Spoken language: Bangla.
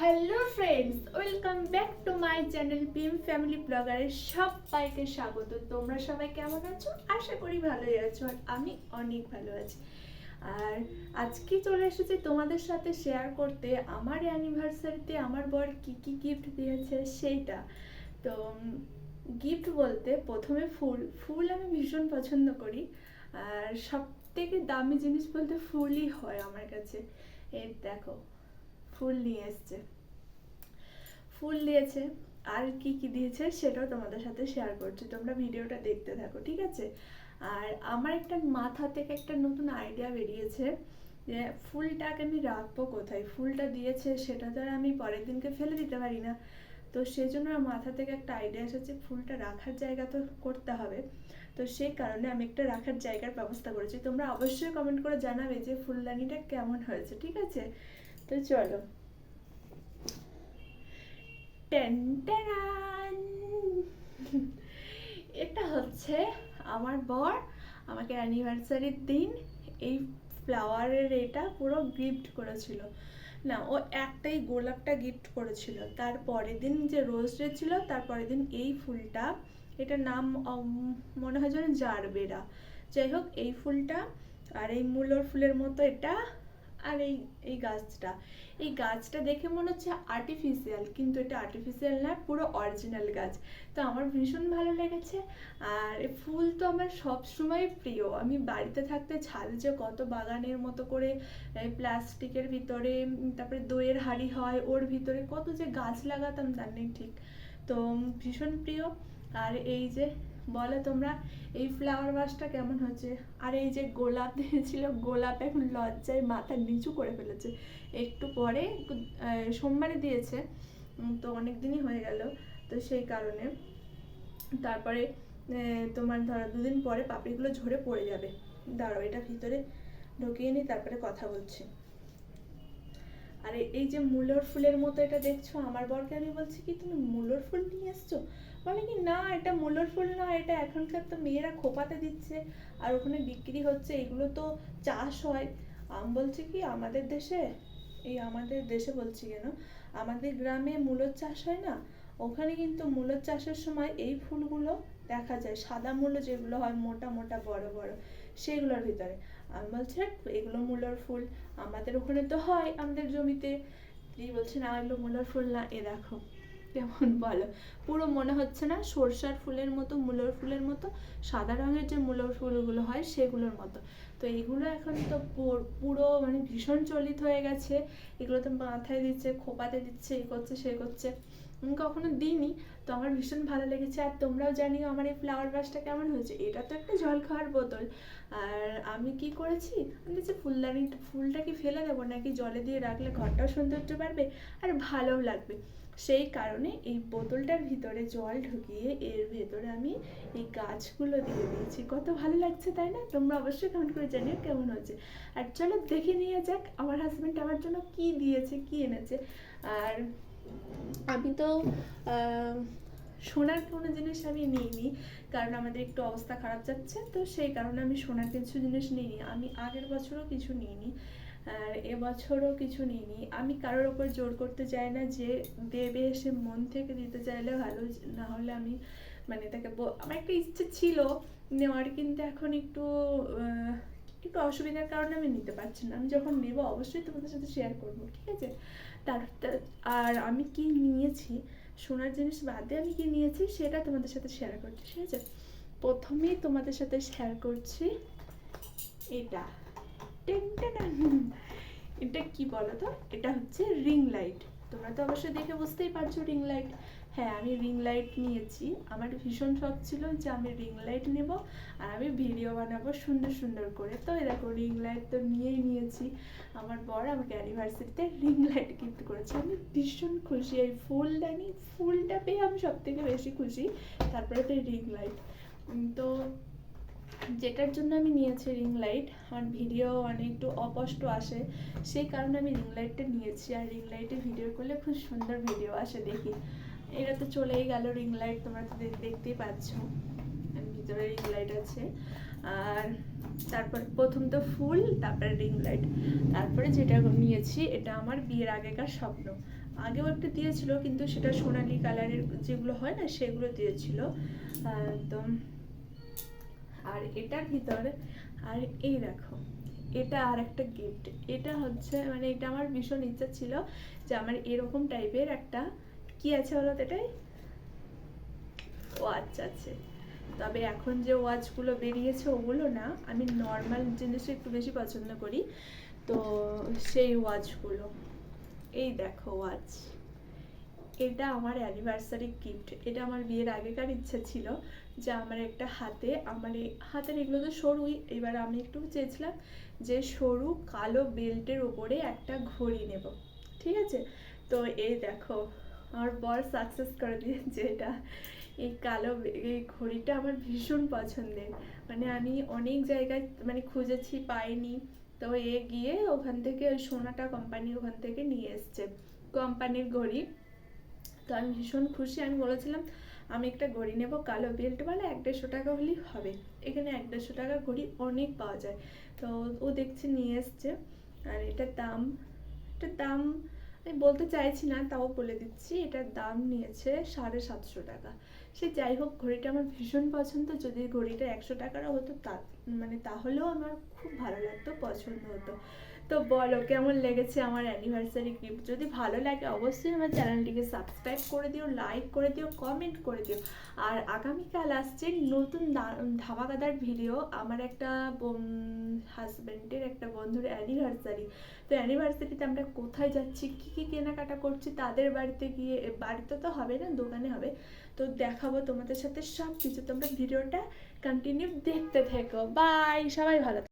Hello friends welcome back to my channel PM family ব্লগারের সবাইকে স্বাগত। তোমরা সবাই কেমন আছো? আশা করি ভালোই আছো আর আমি অনেক ভালো আছি। আর আজকে চলে এসেছি তোমাদের সাথে শেয়ার করতে। আমার অ্যানিভার্সারিতে আমার বর কি কি গিফট দিয়েছে সেইটা। তো গিফট বলতে প্রথমে ফুল। ফুল আমি ভীষণ পছন্দ করি। আর সব থেকে দামি জিনিস বলতে ফুলই হয় আমার কাছে। এই দেখো, ফুল নিয়ে এসছে। ফুল দিয়েছে, আর কি কি দিয়েছে সেটাও তোমাদের সাথে শেয়ার করছি। তোমরা ভিডিওটা দেখতে থাকো, ঠিক আছে? আর আমার একটা মাথা থেকে একটা নতুন আইডিয়া বেরিয়েছে যে ফুলটাকে আমি রাখব কোথায়? ফুলটা দিয়েছে, সেটা তো আর আমি পরের দিনকে ফেলে দিতে পারি না। তো সেই জন্য মাথা থেকে একটা আইডিয়া এসেছে, ফুলটা রাখার জায়গা তো করতে হবে। তো সেই কারণে আমি একটা রাখার জায়গার ব্যবস্থা করেছি। তোমরা অবশ্যই কমেন্ট করে জানাবে যে ফুলদানিটা কেমন হয়েছে, ঠিক আছে? তো চলো। এটা হচ্ছে আমার বর, আমাকে অ্যানিভার্সারির দিন এই ফ্লাওয়ারের এটা পুরো গিফট করেছিল। না, ও একটাই গোলাপটা গিফট করেছিল। তার পরের দিন যে রোজ ডে ছিল, তার পরের দিন এই ফুলটা, এটার নাম মনে হয় যেন জারবেরা। যাই হোক, এই ফুলটা আর এই মূলর ফুলের মতো এটা আর এই এই গাছটা। এই গাছটা দেখে মনে হচ্ছে আর্টিফিশিয়াল কিন্তু এটা আর্টিফিশিয়াল না, পুরো অরিজিনাল গাছ। তো আমার ভীষণ ভালো লেগেছে। আর ফুল তো আমার সব সময় প্রিয়। আমি বাড়িতে থাকতে ছাদে যে কত বাগানের মতো করে প্লাস্টিকের ভিতরে তারপরে দইয়ের হাঁড়ি হয়, ওর ভিতরে কত যে গাছ লাগাতাম, তার নেই ঠিক। তো ভীষণ প্রিয়। আর এই যে বলো তোমরা, এই ফ্লাওয়ার বাসটা কেমন হচ্ছে আর এই যে গোলাপ দিয়েছিল, গোলাপ এখন লজ্জায় মাথা নিচু করে ফেলেছে। একটু পরে সোমবারে দিয়েছে তো অনেক দিনই হয়ে গেল, তো সেই কারণে। তারপরে তোমার ধরো দুদিন পরে পাপড়িগুলো ঝরে পড়ে যাবে। দাঁড়াও, এটা ভিতরে ঢুকিয়ে নিই, তারপরে কথা বলছি। আর, এই- যে মুলোর ফুলের মতো এটা দেখছ? আমার বরকে আমি বলছি কি, তুমি মুলোর ফুল নিয়ে এসছো? বলে কি, না, এটা মুলোর ফুল না, এটা এখনকার তো মেয়েরা খোপাতে দিচ্ছে আর ওখানে বিক্রি হচ্ছে। এগুলো তো চাষ হয়। আমি বলছি কি, আমাদের দেশে, এই আমাদের দেশে বলছি কেন, আমাদের গ্রামে মূলোর চাষ হয় না? ওখানে কিন্তু মূলোর চাষের সময় এই ফুলগুলো দেখা যায়। সাদা মূলো যেগুলো হয়, মোটা মোটা, বড় বড়, সেগুলোর ভিতরে। আমি বলছি এগুলো মূলোর ফুল আমাদের ওখানে তো হয় আমাদের জমিতে। এই বলছে না এগুলো মূলোর ফুল না, এ দেখো, কেমন বলো। পুরো মনে হচ্ছে না সরষার ফুলের মতো, মূলোর ফুলের মতো, সাদা রঙের যে মূলোর ফুলগুলো হয় সেগুলোর মতো। তো এগুলো এখন তো পুর- মানে ভীষণ চলিত হয়ে গেছে। এগুলো তো মাথায় দিচ্ছে, খোপাতে দিচ্ছে এই করছে, সে করছে। কখনো দিইনি, তো আমার ভীষণ ভালো লেগেছে আর তোমরাও জানিও আমার এই ফ্লাওয়ার বাসটা কেমন হয়েছে। এটা তো একটা জল খাওয়ার বোতল। আর আমি কি করেছি? আমি যে ফুলদানি, ফুলটা কি ফেলে দেবো নাকি জলে দিয়ে রাখলে ঘরটাও সৌন্দর্য বাড়বে? আর ভালোও লাগবে। সেই কারণে এই বোতলটার ভিতরে জল ঢুকিয়ে এর ভেতরে আমি এই গাছগুলো দিয়ে দিয়েছি। কত ভালো লাগছে, তাই না? তোমরা অবশ্যই কমেন্ট করে জানিও কেমন হয়েছে। আর চলো দেখে নিয়ে যাক, আমার হাজব্যান্ড আমার জন্য কি দিয়েছে, কি এনেছে। আর আমি তো সোনার কোনো জিনিস আমি নিইনি, কারণ আমাদের একটু অবস্থা খারাপ যাচ্ছে, তো সেই কারণে আমি সোনার কিছু জিনিস নিইনি। আমি আগের বছরও কিছু নিইনি, আর এবছরও কিছু নিইনি। আমি কারোর ওপর জোর করতে চাই না যে দেবে সে মন থেকে দিতে চাইলে ভালো, না হলে আমি মানে তাকে আমার একটা ইচ্ছে ছিল নেওয়ার, কিন্তু এখন একটু একটু অসুবিধার কারণে আমি নিতে পারছি না। আমি যখন নেব অবশ্যই তোমাদের সাথে শেয়ার করব, ঠিক আছে? তার আর আমি কি নিয়েছি? সোনার জিনিস বাদে আমি কি নিয়েছি? সেটা তোমাদের সাথে শেয়ার করছি, ঠিক আছে? প্রথমেই তোমাদের সাথে শেয়ার করছি এটা। এটা কি বলো তো এটা হচ্ছে রিং লাইট তোমরা তো অবশ্যই দেখে বুঝতেই পারছ রিং লাইট হ্যাঁ আমি রিং লাইট নিয়েছি। আমার ভীষণ শখ ছিল যে আমি রিং লাইট নেব আর আমি ভিডিও বানাবো সুন্দর সুন্দর করে। তো দেখো রিং লাইট তো নিয়েই নিয়েছি। আমার বর আমাকে অ্যানিভার্সারিতে রিং লাইট গিফট করেছে। আমি ভীষণ খুশি। এই ফুলদানি ফুলটা পেয়ে আমি সব থেকে বেশি খুশি। তারপরে তো রিং লাইট তো যেটার জন্য আমি নিয়েছি রিং লাইট আমার ভিডিও মানে একটু অস্পষ্ট আসে, সেই কারণে আমি রিং লাইটটা নিয়েছি। আর রিং লাইটে ভিডিও করলে খুব সুন্দর ভিডিও আসে দেখি। এটা তো চলেই গেল রিং লাইট তোমরা তো দেখতেই পাচ্ছ। ভিতরে রিং লাইট আছে। আর তারপর প্রথম তো ফুল, তারপরে রিং লাইট তারপরে যেটা নিয়েছি, এটা আমার বিয়ের আগেকার স্বপ্ন। আগেও একটা দিয়েছিল, কিন্তু সেটা সোনালি কালারের যেগুলো হয় না, সেগুলো দিয়েছিল। তো আর এটার ভিতরে, আর এই দেখো, এটা আর একটা গিফট এটা হচ্ছে মানে এটা আমার ভীষণ ইচ্ছা ছিল যে আমার এরকম টাইপের একটা, কি আছে বলো এটাই? ওয়াচ আছে। তবে এখন যে ওয়াচগুলো বেরিয়েছে ওগুলো না, আমি নর্মাল জিনিস একটু বেশি পছন্দ করি। তো সেই ওয়াচগুলো এই দেখো ওয়াচ এটা আমার অ্যানিভার্সারি গিফট এটা আমার বিয়ের আগেকার ইচ্ছা ছিল যে আমার একটা হাতে, আমার এই হাতের এগুলো তো সরুই। এবার আমি একটু চেয়েছিলাম যে সরু কালো বেল্টের ওপরে একটা ঘড়ি নেব। ঠিক আছে? তো এই দেখো, আমার বর সাকসেস করে দিয়েছে এটা। এই কালো এই ঘড়িটা আমার ভীষণ পছন্দের। মানে আমি অনেক জায়গায় মানে খুঁজেছি, পাইনি। তো এ গিয়ে ওখান থেকে ওই সোনাটা কোম্পানি ওখান থেকে নিয়ে এসছে। কোম্পানির ঘড়ি। তো আমি ভীষণ খুশি। আমি বলেছিলাম, আমি একটা ঘড়ি নেব, কালো বেল্ট বেল্টওয়ালা এক দেড়শো টাকা হলেই হবে। এখানে এক দেড়শো টাকা ঘড়ি অনেক পাওয়া যায়। তো ও দেখছি, নিয়ে এসছে। আর এটার দাম এটার দাম আমি বলতে চাইছি না, তাও বলে দিচ্ছি। এটার দাম নিয়েছে সাড়ে সাতশো টাকা। সে যাই হোক, ঘড়িটা আমার ভীষণ পছন্দ। যদি ঘড়িটা একশো টাকারও হতো, তা মানে তাহলেও আমার খুব ভালো লাগতো, পছন্দ হতো। তো বলো, কেমন লেগেছে আমার অ্যানিভার্সারি গিফট যদি ভালো লাগে অবশ্যই আমার চ্যানেলটিকে সাবস্ক্রাইব করে দিও লাইক করে দিও কমেন্ট করে দিও। আর আগামীকাল আসছে নতুন ধামাকাদার ভিডিও আমার একটা হাজব্যান্ডের একটা বন্ধুর অ্যানিভার্সারি তো অ্যানিভার্সারিতে আমরা কোথায় যাচ্ছি, কী কী কেনাকাটা করছি, তাদের বাড়িতে গিয়ে বাড়িতে তো হবে না, দোকানে হবে। তো দেখাবো তোমাদের সাথে সব কিছু তোমরা ভিডিওটা কন্টিনিউ দেখতে থেকো। বাই সবাই ভালো।